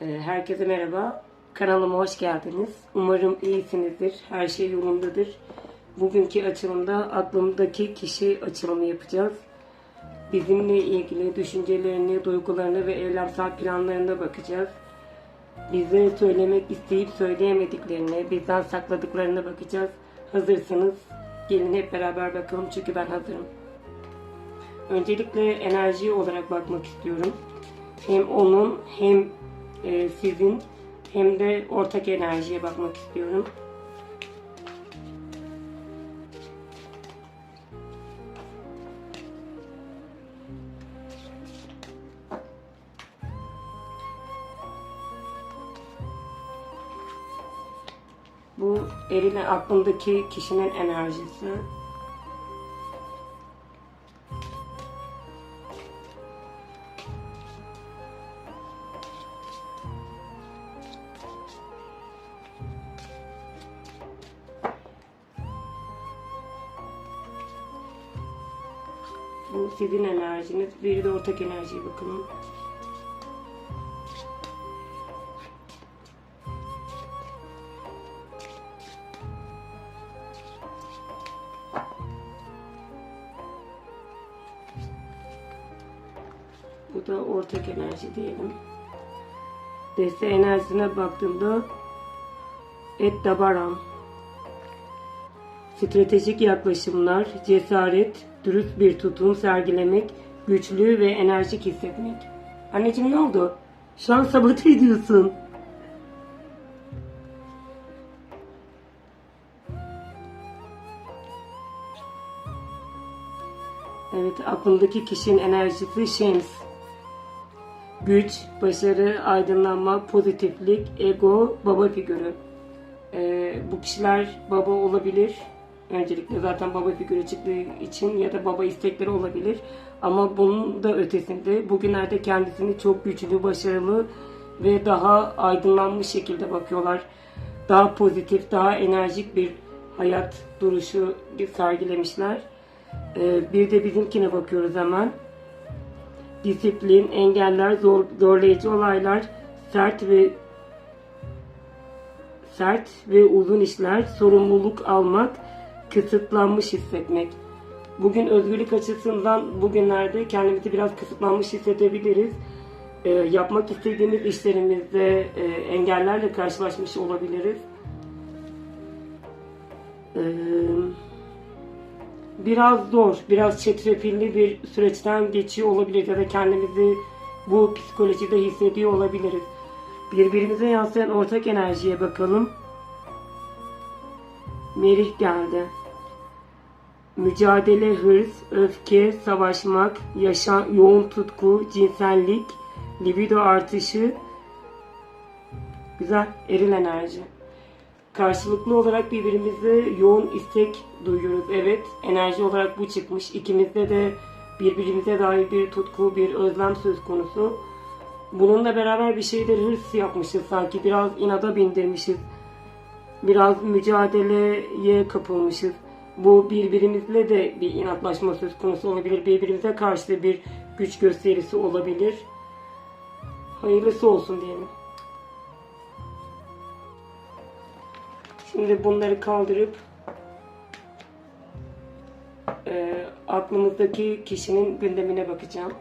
Ee, Herkese merhaba. Kanalıma hoş geldiniz. Umarım iyisinizdir. Her şey yolundadır. Bugünkü açılımda aklımdaki kişi açılımı yapacağız. Bizimle ilgili düşüncelerini, duygularını ve eylemsel planlarına bakacağız. Bize söylemek isteyip söyleyemediklerini, bizden sakladıklarına bakacağız. Hazırsanız gelin hep beraber bakalım çünkü ben hazırım. Öncelikle enerji olarak bakmak istiyorum. Hem onun hem e, sizin hem de ortak enerjiye bakmak istiyorum. Bu eline aklındaki kişinin enerjisi. Bir de ortak enerjiye bakalım. Bu da ortak enerji diyelim. Deste enerjisine baktığımda et dabaram. Stratejik yaklaşımlar, cesaret, dürüst bir tutum sergilemek, güçlü ve enerjik hissetmek. Anneciğim ne oldu? Şu an sabote ediyorsun. Evet, aklımdaki kişinin enerjisi Şems. Güç, başarı, aydınlanma, pozitiflik, ego, baba figürü. Ee, bu kişiler baba olabilir. Öncelikle zaten baba figürü çıktığı için ya da baba istekleri olabilir. Ama bunun da ötesinde bugünlerde kendisini çok güçlü, başarılı ve daha aydınlanmış şekilde bakıyorlar. Daha pozitif, daha enerjik bir hayat duruşu sergilemişler. Ee, bir de bizimkine bakıyoruz hemen. Disiplin, engeller, zor, zorlayıcı olaylar, sert ve sert ve uzun işler, sorumluluk almak, kısıtlanmış hissetmek. Bugün özgürlük açısından bugünlerde kendimizi biraz kısıtlanmış hissedebiliriz. Ee, yapmak istediğimiz işlerimizde e, engellerle karşılaşmış olabiliriz. Ee, biraz zor, biraz çetrefilli bir süreçten geçiyor olabilir ya da kendimizi bu psikolojide hissediyor olabiliriz. Birbirimize yansıyan ortak enerjiye bakalım. Merih geldi. Mücadele, hırs, öfke, savaşmak, yaşam, yoğun tutku, cinsellik, libido artışı, güzel, eril enerji. Karşılıklı olarak birbirimize yoğun istek duyuyoruz. Evet, enerji olarak bu çıkmış. İkimizde de birbirimize dair bir tutku, bir özlem söz konusu. Bununla beraber bir şeyler hırs yapmışız sanki. Biraz inada bindirmişiz. Biraz mücadeleye kapılmışız. Bu birbirimizle de bir inatlaşma söz konusu olabilir. Birbirimize karşı da bir güç gösterisi olabilir. Hayırlısı olsun diyelim. Şimdi bunları kaldırıp e, aklımızdaki kişinin gündemine bakacağım.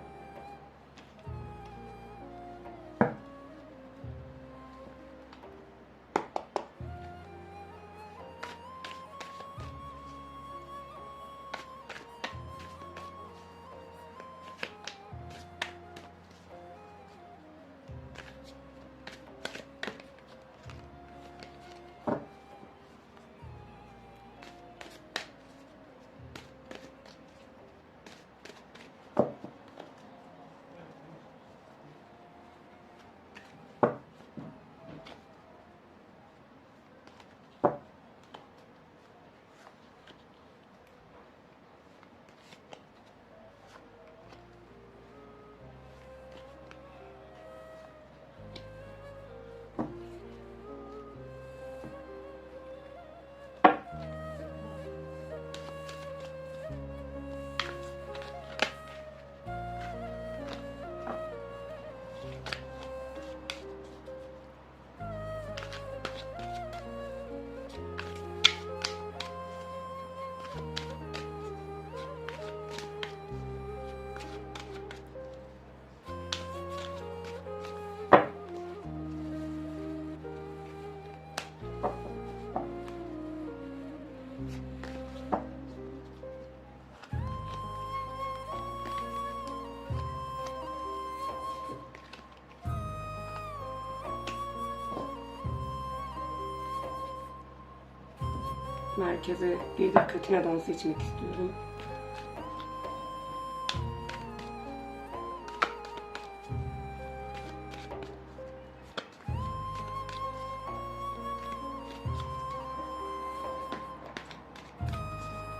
Merkeze bir de Katina'dan seçmek istiyorum.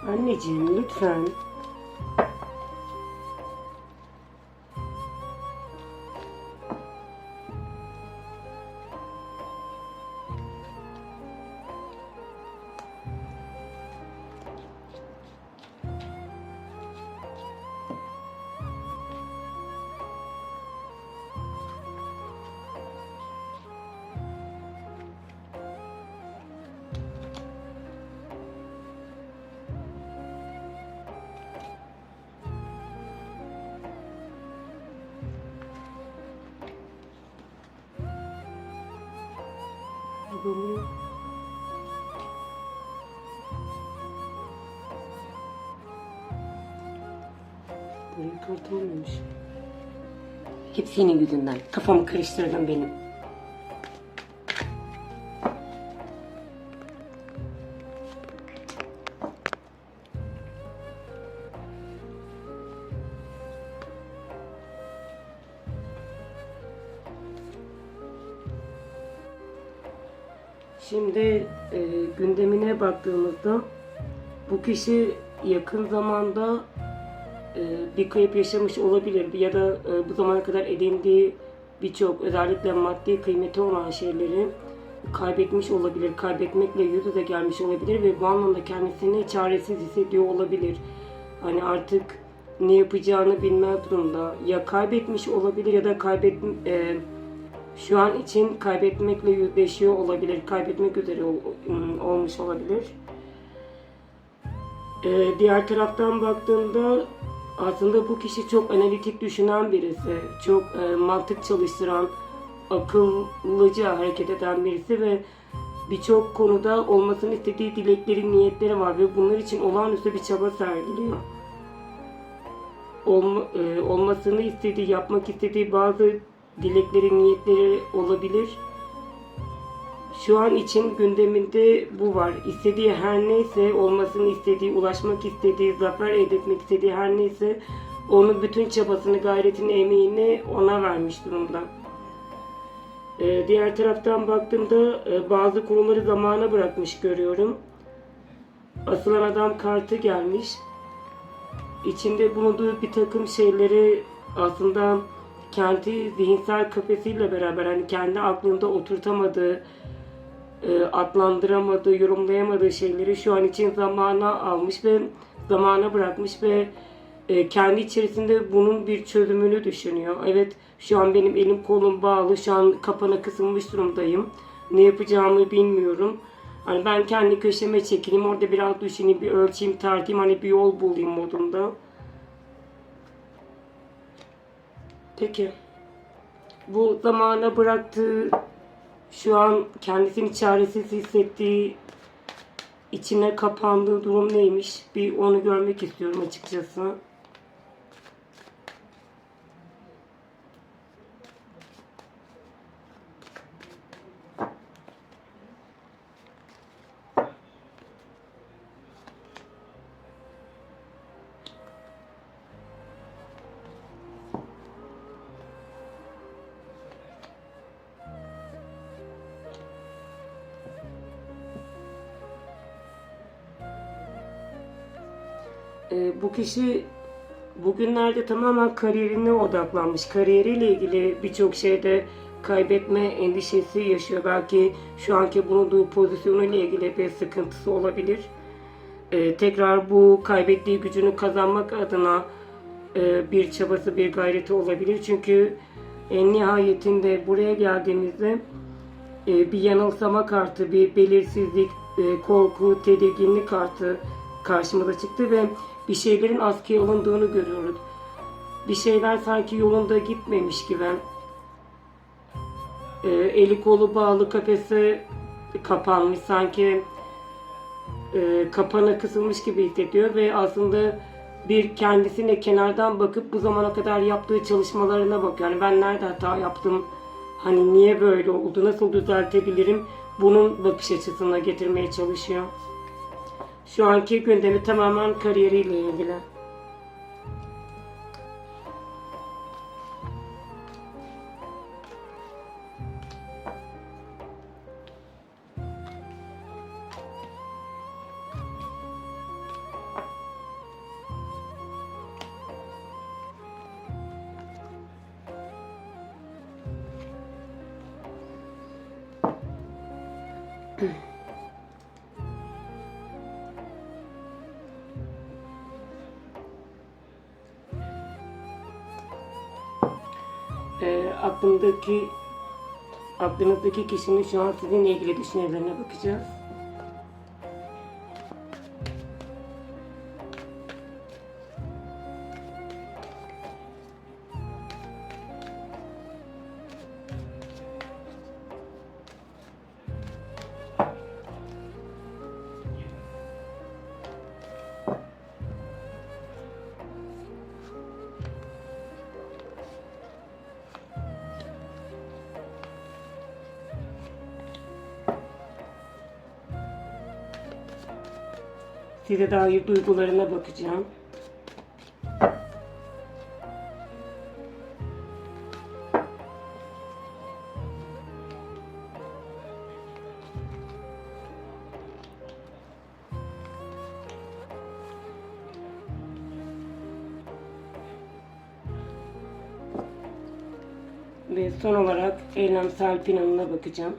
Anneciğim lütfen. Bunu Burayı kartolmamış. Hep senin yüzünden. Kafamı karıştırdın benim. Şimdi e, gündemine baktığımızda bu kişi yakın zamanda e, bir kayıp yaşamış olabilir ya da e, bu zamana kadar edindiği birçok özellikle maddi kıymeti olan şeyleri kaybetmiş olabilir, kaybetmekle yüz yüze gelmiş olabilir ve bu anlamda kendisini çaresiz hissediyor olabilir. Hani artık ne yapacağını bilmez durumda. Ya kaybetmiş olabilir ya da kaybet e, şu an için kaybetmekle yüzleşiyor olabilir, kaybetmek üzere ol- olmuş olabilir. Ee, diğer taraftan baktığımda aslında bu kişi çok analitik düşünen birisi, çok e, mantık çalıştıran, akıllıca hareket eden birisi ve birçok konuda olmasını istediği dilekleri, niyetleri var ve bunlar için olağanüstü bir çaba sergiliyor. Olma, e, olmasını istediği, yapmak istediği bazı dilekleri, niyetleri olabilir. Şu an için gündeminde bu var. İstediği her neyse, olmasını istediği, ulaşmak istediği, zafer elde etmek istediği her neyse onun bütün çabasını, gayretini, emeğini ona vermiş durumda. Ee, diğer taraftan baktığımda e, bazı konuları zamana bırakmış görüyorum. Asılan adam kartı gelmiş. İçinde bulunduğu bir takım şeyleri aslında kendi zihinsel kafesiyle beraber hani kendi aklında oturtamadığı, e, adlandıramadığı, yorumlayamadığı şeyleri şu an için zamana almış ve zamana bırakmış ve e, kendi içerisinde bunun bir çözümünü düşünüyor. Evet şu an benim elim kolum bağlı, şu an kapana kısılmış durumdayım. Ne yapacağımı bilmiyorum. Hani ben kendi köşeme çekileyim, orada biraz düşüneyim, bir ölçeyim, tartayım, hani bir yol bulayım modunda. Peki. Bu zamana bıraktığı, şu an kendisini çaresiz hissettiği, içine kapandığı durum neymiş? Bir onu görmek istiyorum açıkçası. Kişi bugünlerde tamamen kariyerine odaklanmış. Kariyeriyle ilgili birçok şeyde kaybetme endişesi yaşıyor. Belki şu anki bulunduğu pozisyonuyla ilgili bir sıkıntısı olabilir. Ee, tekrar bu kaybettiği gücünü kazanmak adına e, bir çabası, bir gayreti olabilir. Çünkü en nihayetinde buraya geldiğimizde e, bir yanılsama kartı, bir belirsizlik, e, korku, tedirginlik kartı karşımıza çıktı ve bir şeylerin askıya alındığını görüyoruz. Bir şeyler sanki yolunda gitmemiş gibi. E, eli kolu bağlı kafese kapanmış sanki e, kapana kısılmış gibi hissediyor ve aslında bir kendisine kenardan bakıp bu zamana kadar yaptığı çalışmalarına bakıyor. Yani ben nerede hata yaptım? Hani niye böyle oldu? Nasıl düzeltebilirim? Bunun bakış açısına getirmeye çalışıyor. Şu anki gündemi tamamen kariyeriyle ilgili. E, aklımdaki aklınızdaki kişinin şu an sizinle ilgili düşüncelerine bakacağız. Size dair duygularına bakacağım. Ve son olarak eylemsel planına bakacağım.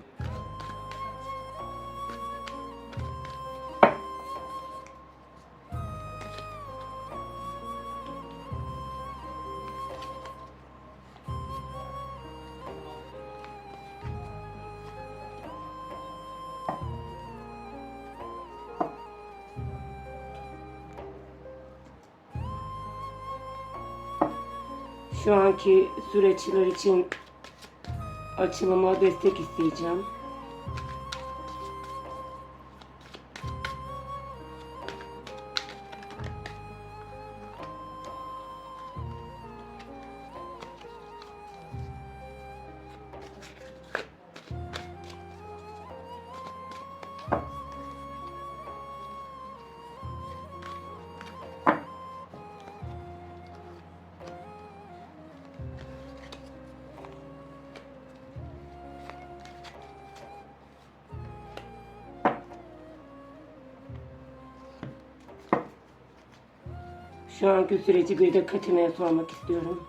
Şu anki süreçler için açılıma destek isteyeceğim. Şu anki süreci bir de Katine'ye sormak istiyorum.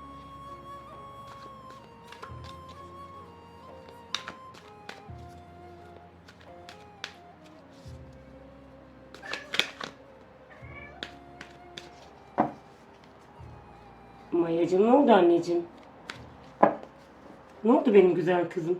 Mayacığım ne oldu anneciğim? Ne oldu benim güzel kızım?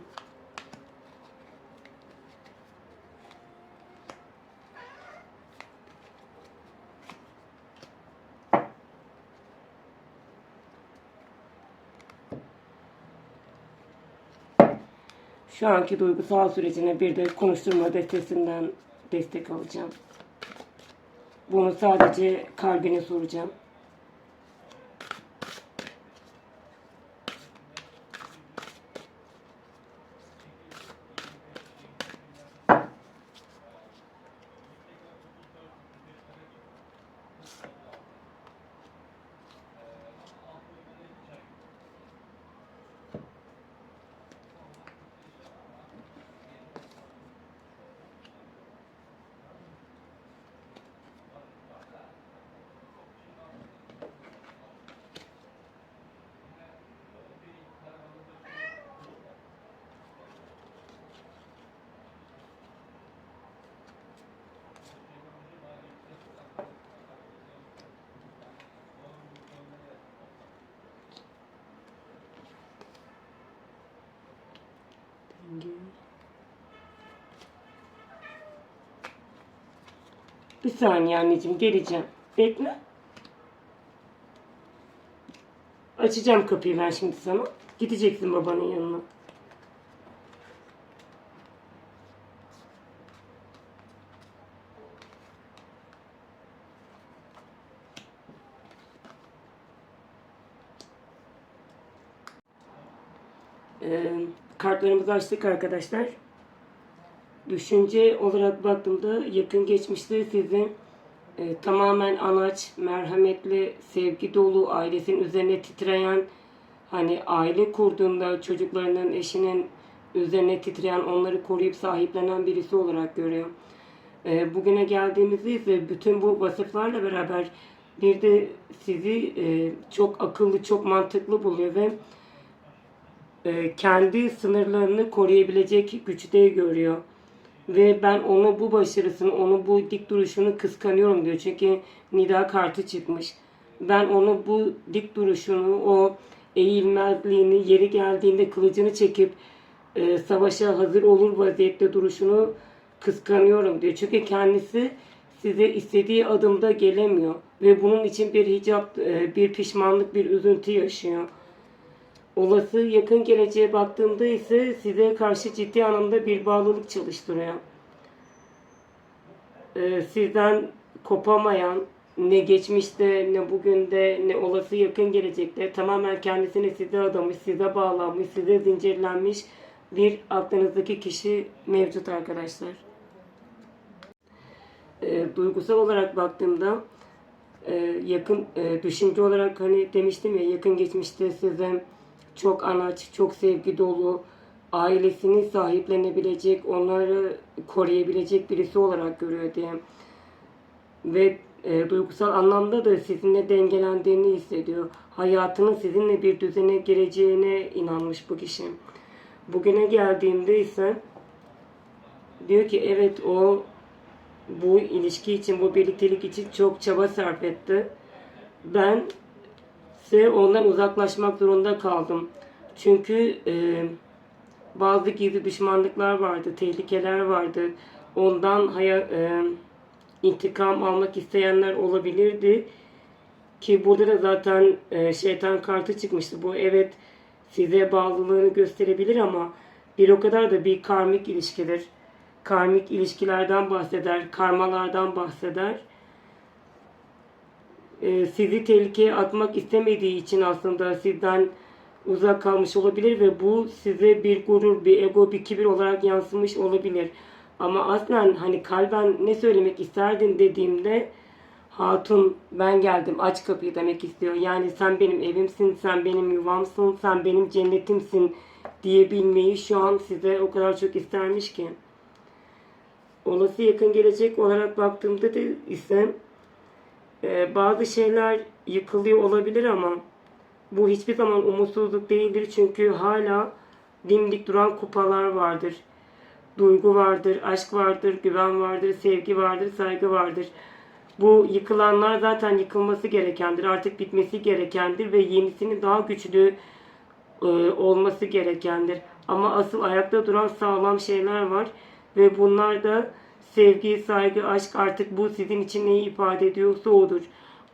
Şu anki duygusal sürecine bir de konuşturma destesinden destek alacağım. Bunu sadece kalbine soracağım. Bir saniye anneciğim geleceğim. Bekle. Açacağım kapıyı ben şimdi sana. Gideceksin babanın yanına. Ee, kartlarımızı açtık arkadaşlar. Düşünce olarak baktığımda yakın geçmişte sizin e, tamamen anaç, merhametli, sevgi dolu, ailesinin üzerine titreyen, hani aile kurduğunda çocuklarının, eşinin üzerine titreyen, onları koruyup sahiplenen birisi olarak görüyor. E, bugüne geldiğimizde ise bütün bu vasıflarla beraber bir de sizi e, çok akıllı, çok mantıklı buluyor ve kendi sınırlarını koruyabilecek güçte görüyor. Ve ben onu bu başarısını, onu bu dik duruşunu kıskanıyorum diyor. Çünkü nida kartı çıkmış. Ben onu bu dik duruşunu, o eğilmezliğini, yeri geldiğinde kılıcını çekip e, savaşa hazır olur vaziyette duruşunu kıskanıyorum diyor. Çünkü kendisi size istediği adımda gelemiyor. Ve bunun için bir hicap, e, bir pişmanlık, bir üzüntü yaşıyor. Olası yakın geleceğe baktığımda ise size karşı ciddi anlamda bir bağlılık çalıştırıyor. Ee, sizden kopamayan ne geçmişte ne bugün de ne olası yakın gelecekte tamamen kendisini size adamış, size bağlanmış, size zincirlenmiş bir aklınızdaki kişi mevcut arkadaşlar. Ee, duygusal olarak baktığımda e, yakın e, düşünce olarak hani demiştim ya yakın geçmişte size çok anaç, çok sevgi dolu, ailesini sahiplenebilecek, onları koruyabilecek birisi olarak görüyor diye. Ve e, duygusal anlamda da sizinle dengelendiğini hissediyor. Hayatının sizinle bir düzene gireceğine inanmış bu kişi. Bugüne geldiğimde ise diyor ki evet o bu ilişki için, bu birliktelik için çok çaba sarf etti. Ben ise ondan uzaklaşmak zorunda kaldım. Çünkü e, bazı gizli düşmanlıklar vardı, tehlikeler vardı. Ondan haya, e, intikam almak isteyenler olabilirdi. Ki burada da zaten e, şeytan kartı çıkmıştı. Bu evet size bağlılığını gösterebilir ama bir o kadar da bir karmik ilişkidir. Karmik ilişkilerden bahseder, karmalardan bahseder e, sizi tehlikeye atmak istemediği için aslında sizden uzak kalmış olabilir ve bu size bir gurur, bir ego, bir kibir olarak yansımış olabilir. Ama aslen hani kalben ne söylemek isterdin dediğimde hatun ben geldim aç kapıyı demek istiyor. Yani sen benim evimsin, sen benim yuvamsın, sen benim cennetimsin diyebilmeyi şu an size o kadar çok istermiş ki. Olası yakın gelecek olarak baktığımda da ise ee, bazı şeyler yıkılıyor olabilir ama bu hiçbir zaman umutsuzluk değildir çünkü hala dimdik duran kupalar vardır. Duygu vardır, aşk vardır, güven vardır, sevgi vardır, saygı vardır. Bu yıkılanlar zaten yıkılması gerekendir, artık bitmesi gerekendir ve yenisinin daha güçlü e, olması gerekendir. Ama asıl ayakta duran sağlam şeyler var ve bunlar da sevgi, saygı, aşk artık bu sizin için neyi ifade ediyorsa odur.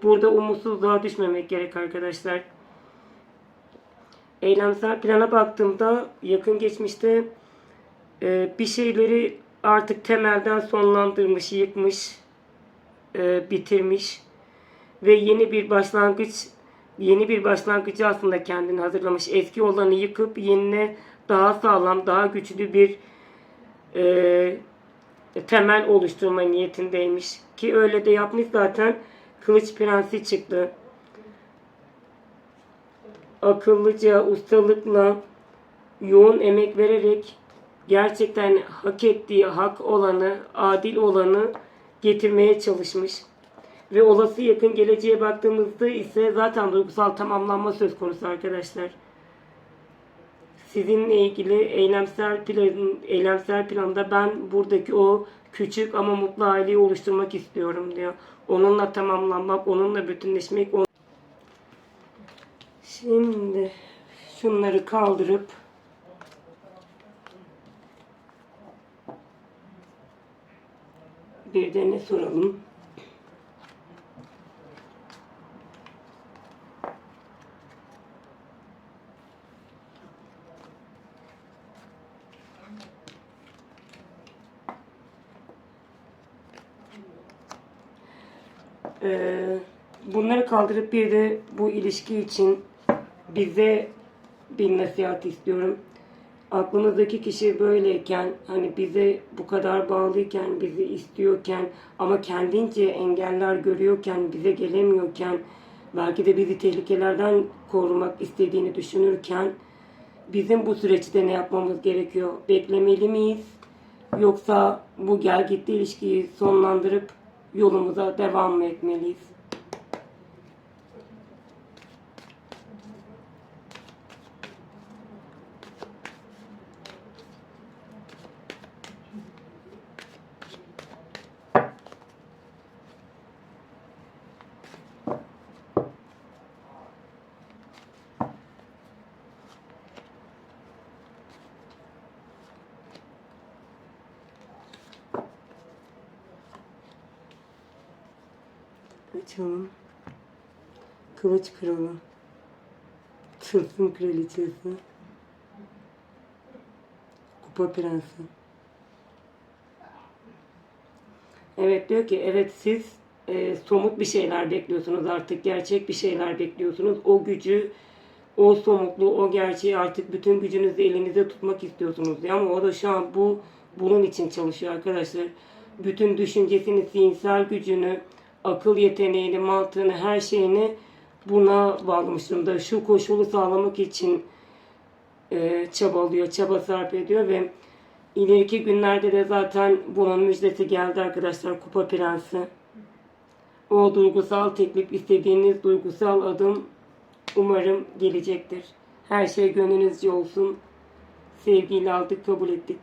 Burada umutsuzluğa düşmemek gerek arkadaşlar. Eylemsel plana baktığımda yakın geçmişte e, bir şeyleri artık temelden sonlandırmış, yıkmış, e, bitirmiş ve yeni bir başlangıç yeni bir başlangıcı aslında kendini hazırlamış. Eski olanı yıkıp yenine daha sağlam, daha güçlü bir e, temel oluşturma niyetindeymiş. Ki öyle de yapmış zaten Kılıç Prensi çıktı. Akıllıca, ustalıkla, yoğun emek vererek gerçekten hak ettiği hak olanı, adil olanı getirmeye çalışmış. Ve olası yakın geleceğe baktığımızda ise zaten duygusal tamamlanma söz konusu arkadaşlar sizinle ilgili eylemsel plan, eylemsel planda ben buradaki o küçük ama mutlu aileyi oluşturmak istiyorum diyor. Onunla tamamlanmak, onunla bütünleşmek. On... Şimdi şunları kaldırıp bir de ne soralım? Ee, bunları kaldırıp bir de bu ilişki için bize bir nasihat istiyorum. aklınızdaki kişi böyleyken hani bize bu kadar bağlıyken bizi istiyorken ama kendince engeller görüyorken bize gelemiyorken belki de bizi tehlikelerden korumak istediğini düşünürken bizim bu süreçte ne yapmamız gerekiyor? Beklemeli miyiz? Yoksa bu gel gitti ilişkiyi sonlandırıp yolumuza devam etmeliyiz? Açalım. Kılıç kralı. Tılsım kraliçesi. Kupa prensi. Evet diyor ki evet siz e, somut bir şeyler bekliyorsunuz artık gerçek bir şeyler bekliyorsunuz. O gücü, o somutluğu, o gerçeği artık bütün gücünüzü elinizde tutmak istiyorsunuz diyor. Ama o da şu an bu bunun için çalışıyor arkadaşlar. Bütün düşüncesini, zihinsel gücünü, akıl yeteneğini, mantığını, her şeyini buna bağlamış durumda. Şu koşulu sağlamak için e, çabalıyor, çaba sarf ediyor ve ileriki günlerde de zaten bunun müjdesi geldi arkadaşlar Kupa Prensi. O duygusal teklif, istediğiniz duygusal adım umarım gelecektir. Her şey gönlünüzce olsun. Sevgiyle aldık, kabul ettik.